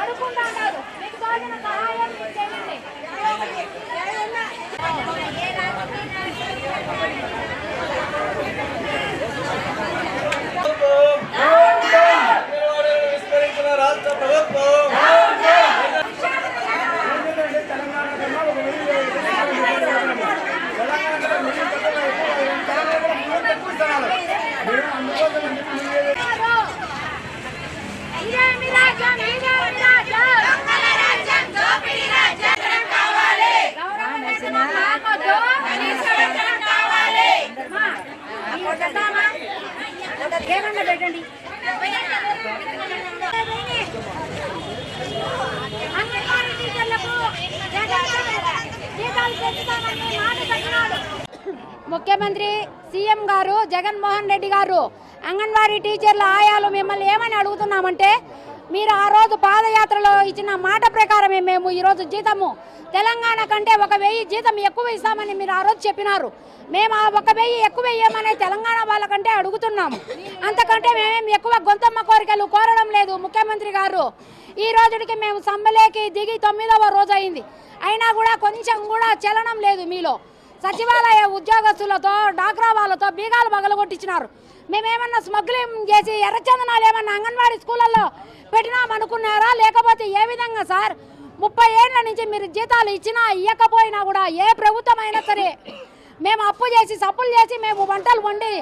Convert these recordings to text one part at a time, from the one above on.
అడుగుంటారు మీకు తోచిన సహాయం చేయండి. కింద పెట్టండి. ముఖ్యమంత్రి సీఎం గారు జగన్మోహన్ రెడ్డి గారు అంగన్వాడీ టీచర్ల ఆయాలు మిమ్మల్ని ఏమని అడుగుతున్నామంటే మీరు ఆ రోజు పాదయాత్రలో ఇచ్చిన మాట ప్రకారమే మేము ఈరోజు జీతము. తెలంగాణ కంటే ఒక వెయ్యి జీతం ఎక్కువ ఇస్తామని మీరు ఆ రోజు చెప్పినారు. మేము ఆ ఒక వెయ్యి ఎక్కువ ఇయ్యమని తెలంగాణ వాళ్ళకంటే అడుగుతున్నాము. అంతకంటే మేమేం ఎక్కువ గొంతమ్మ కోరికలు కోరడం లేదు ముఖ్యమంత్రి గారు. ఈ రోజుకి మేము సమ్మెలేకి దిగి తొమ్మిదవ రోజు అయింది. అయినా కూడా కొంచెం కూడా చలనం లేదు మీలో. సచివాలయ ఉద్యోగస్తులతో డాక్రా వాళ్ళతో బీగాలు పగలగొట్టించినారు. మేమేమన్నా స్మగ్లింగ్ చేసి ఎర్రచందనాలు ఏమన్నా అంగన్వాడీ స్కూళ్ళల్లో పెట్టినాం అనుకున్నారా? లేకపోతే ఏ విధంగా సార్? ముప్పై ఏళ్ళ నుంచి మీరు జీతాలు ఇచ్చినా ఇవ్వకపోయినా కూడా ఏ ప్రభుత్వం అయినా సరే మేము అప్పు చేసి సప్పులు చేసి మేము వంటలు వండి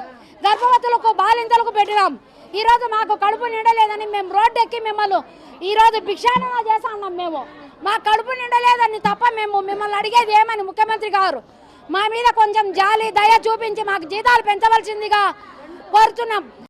గర్భవతులకు బాలింతలకు పెట్టినాం. ఈరోజు మాకు కడుపు నిండలేదని మేము రోడ్డు ఎక్కి మిమ్మల్ని ఈరోజు భిక్షాటన చేస్తున్నాం మేము. మా కడుపు నిండలేదని తప్ప మేము మిమ్మల్ని అడిగేది ఏమని ముఖ్యమంత్రి గారు? మా మీద కొంచెం జాలి దయ చూపించి మాకు జీతాలు పెంచవలసిందిగా కోరుతున్నాం.